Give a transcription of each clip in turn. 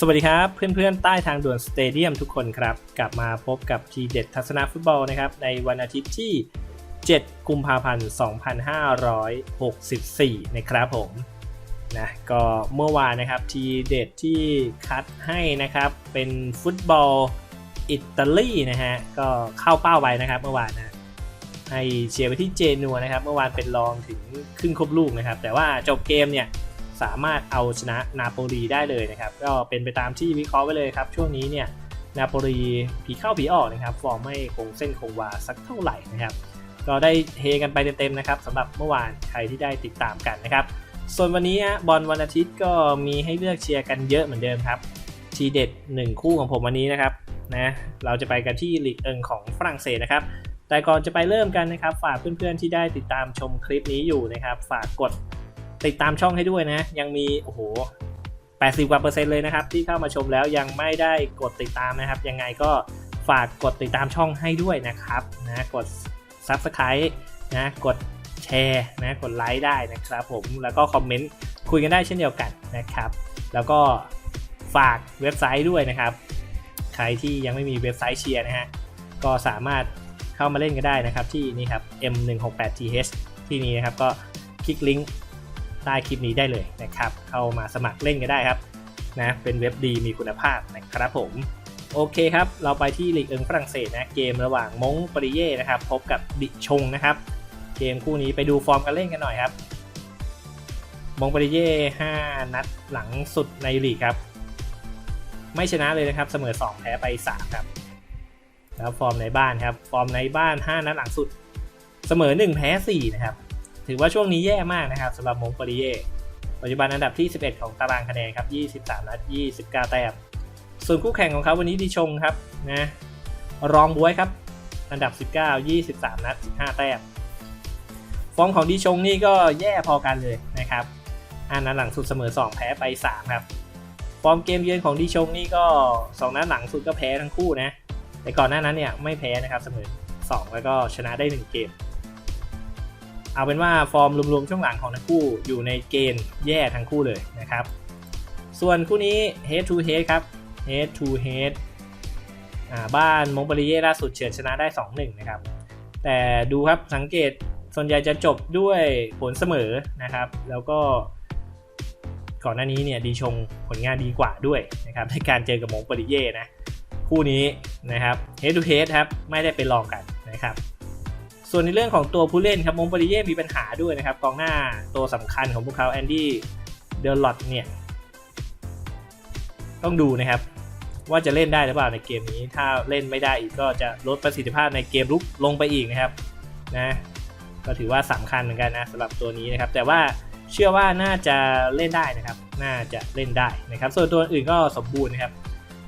สวัสดีครับเพื่อนๆ ใต้ทางด่วนสเตเดียมทุกคนครับ กลับมาพบกับทีเด็ดทัศนฟุตบอลนะครับ ในวันอาทิตย์ที่ 7 กุมภาพันธ์ 2564 นะครับผมนะก็เมื่อวานนะครับทีเด็ดที่คัดให้นะครับเป็นฟุตบอลอิตาลีนะฮะก็เข้าเป้าไปนะครับเมื่อวานนะให้เชียร์ไปที่เจนัวนะครับ เมื่อวานเป็นรองถึงครึ่งครบลูกนะครับ แต่ว่าจบเกมเนี่ย สามารถเอาชนะนาโปลีได้เลยนะครับ ก็เป็นไปตามที่วิเคราะห์ไว้เลยครับ ช่วงนี้เนี่ยนาโปลีผีเข้าผีออกนะครับ ฟอร์มไม่คงเส้นคงวาสักเท่าไหร่นะครับ ก็ได้เฮกันไปเต็มๆนะครับสำหรับเมื่อวานใครที่ได้ติดตามกันนะครับ ส่วนวันนี้บอลวันอาทิตย์ก็มีให้เลือกเชียร์กันเยอะเหมือนเดิมครับทีเด็ด 1 คู่ของผมวันนี้นะครับนะเราจะไปกันที่ลีกเอิงของฝรั่งเศสนะครับ แต่ก่อนจะไปเริ่มกันนะครับ ฝากเพื่อนๆที่ได้ติดตามชมคลิปนี้อยู่นะครับ ฝากกด ติดตามช่องให้ด้วยนะ ยังมีโอ้โห80กว่าเปอร์เซ็นต์เลยนะครับ ที่เข้ามาชมแล้วยังไม่ได้กดติดตามนะครับ ยังไงก็ฝากกดติดตามช่องให้ด้วยนะครับนะกด Subscribe นะกดแชร์นะกดไลค์ได้นะครับผมแล้วก็คอมเมนต์คุยกันได้เช่นเดียวกันนะครับ แล้วก็ฝากเว็บไซต์ด้วยนะครับ ใครที่ยังไม่มีเว็บไซต์เชียร์นะฮะก็สามารถเข้ามาเล่นกันได้นะครับที่นี่ครับ m168th ที่นี้นะครับก็คลิกลิงก์ ใต้คลิปนี้ได้เลยนะครับ เข้ามาสมัครเล่นกันได้ครับนะเป็นเว็บดีมีคุณภาพนะครับผมโอเคครับ เราไปที่ลีกเอิงฝรั่งเศสนะเกมระหว่างมงปริเย่นะครับพบกับดิชงนะครับ เกมคู่นี้ไปดูฟอร์มการเล่นกันหน่อยครับมงปริเย่5นัดหลังสุดในลีกครับ ไม่ชนะเลยนะครับเสมอ 2 แพ้ไป 3 ครับ แล้วฟอร์มในบ้านครับ ฟอร์มในบ้าน 5 นัดหลังสุด เสมอ 1 แพ้ 4 นะครับ ถือว่าช่วงนี้แย่มากนะครับสำหรับมงปริเย่ปัจจุบันอันดับที่ 11 ของตารางคะแนนครับ 23นัด29 แต้ม ส่วนคู่แข่งของเขาวันนี้ดิชงครับนะรองบวยครับ อันดับ 19 23 นัด 15 แต้ม ฟอร์มของดิชงนี่ก็แย่พอกันเลยนะครับอันนั้นหลังสุดเสมอ 2 แพ้ไป 3 ครับ ฟอร์มเกมเยือนของดิชงนี่ก็ 2 นัดหลังสุดก็แพ้ทั้งคู่นะ แต่ก่อนหน้านั้นเนี่ยไม่แพ้นะครับเสมอ 2 แล้วก็ชนะได้ 1 เกม เอาเป็นว่าฟอร์มรวมๆช่วงหลังของทั้งคู่อยู่ในเกณฑ์แย่ทั้งคู่เลยนะครับ ส่วนคู่นี้ head to head ครับ head to head อ่าบ้านมงปริเย่ล่าสุดเฉือนชนะได้ 2-1 นะครับ แต่ดูครับสังเกตส่วนใหญ่จะจบด้วยผลเสมอนะครับ แล้วก็ก่อนหน้านี้เนี่ยดีชงผลงานดีกว่าด้วยนะครับในการเจอกับมงปริเย่นะ คู่นี้นะครับ head to head ครับ ไม่ได้ไปลองกันนะครับ ส่วนในเรื่องของตัวผู้เล่นครับมงปริเย่มีปัญหาด้วยนะครับกองหน้าตัวสำคัญของพวกเขาแอนดี้เดลลอตเนี่ยต้องดูนะครับ ว่าจะเล่นได้หรือเปล่าในเกมนี้ ถ้าเล่นไม่ได้อีกก็จะลดประสิทธิภาพในเกมลุกลงไปอีกนะครับนะก็ถือว่าสำคัญเหมือนกันนะสำหรับตัวนี้นะครับ แต่ว่าเชื่อว่าน่าจะเล่นได้นะครับ น่าจะเล่นได้นะครับ ส่วนตัวอื่นก็สมบูรณ์นะครับ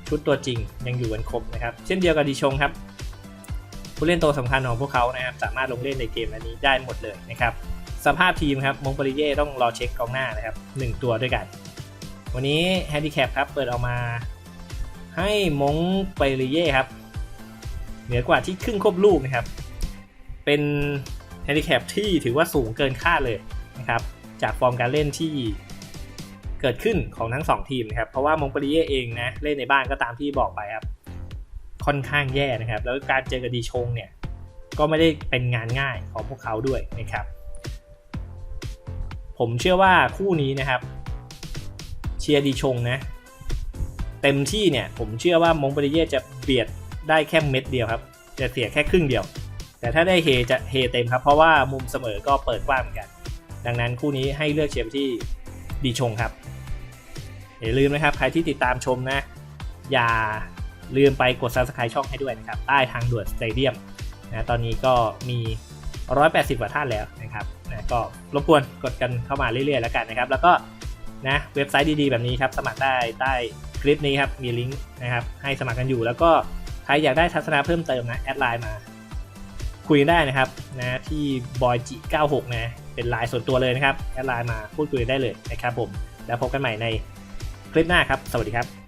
ชุดตัวจริงยังอยู่กันครบนะครับ เช่นเดียวกับดิชงครับ ผู้เล่นตัวสำคัญของพวกเขานะครับสามารถลงเล่นในเกมอันนี้ได้หมดเลยนะครับสภาพทีมครับมงปริเย่ต้องรอเช็คกองหน้านะครับหนึ่งตัวด้วยกัน วันนี้แฮนดิแคปครับเปิดออกมา ให้มงปริเย่ครับเหนือกว่าที่ครึ่งควบลูกนะครับ เป็นแฮนดิแคปที่ถือว่าสูงเกินคาดเลยนะครับจากฟอร์มการเล่นที่เกิดขึ้นของทั้ง 2 ทีมนะครับเพราะว่ามงปริเย่เองนะเล่นในบ้านก็ตามที่บอกไปครับ ค่อนข้างแย่นะครับ แล้วการเจอกับดีชงเนี่ยก็ไม่ได้เป็นงานง่ายของพวกเขาด้วยนะครับ ผมเชื่อว่าคู่นี้นะครับเชียร์ดีชงนะเต็มที่เนี่ยผมเชื่อว่ามงปริเย่จะเบียดได้แค่เม็ดเดียวครับจะเสียแค่ครึ่งเดียว แต่ถ้าได้เฮจะเฮเต็มครับเพราะว่ามุมเสมอก็เปิดกว้างเหมือนกัน ดังนั้นคู่นี้ให้เลือกเชียร์ที่ดีชงครับอย่าลืมนะครับใครที่ติดตามชมนะ อย่า ลืมไปกด subscribe ช่องให้ด้วยนะครับ ใต้ทางด่วนสเตเดียมนะตอนนี้ก็มี 180 กว่าท่านแล้วนะครับนะก็รบกวนกดกันเข้ามาเรื่อยๆแล้วกันนะครับ แล้วก็นะเว็บไซต์ดีๆ แบบนี้ครับ สมัครได้ใต้คลิปนี้ครับ มีลิงก์นะครับ ให้สมัครกันอยู่ แล้วก็ใครอยากได้ทัศนะเพิ่มเติมนะ แอดไลน์มาคุยได้นะครับนะที่บอยจิ96นะเป็นไลน์ส่วนตัวเลยนะครับ แอดไลน์มาพูดคุยได้เลยนะครับผม แล้วพบกันใหม่ในคลิปหน้าครับ สวัสดีครับ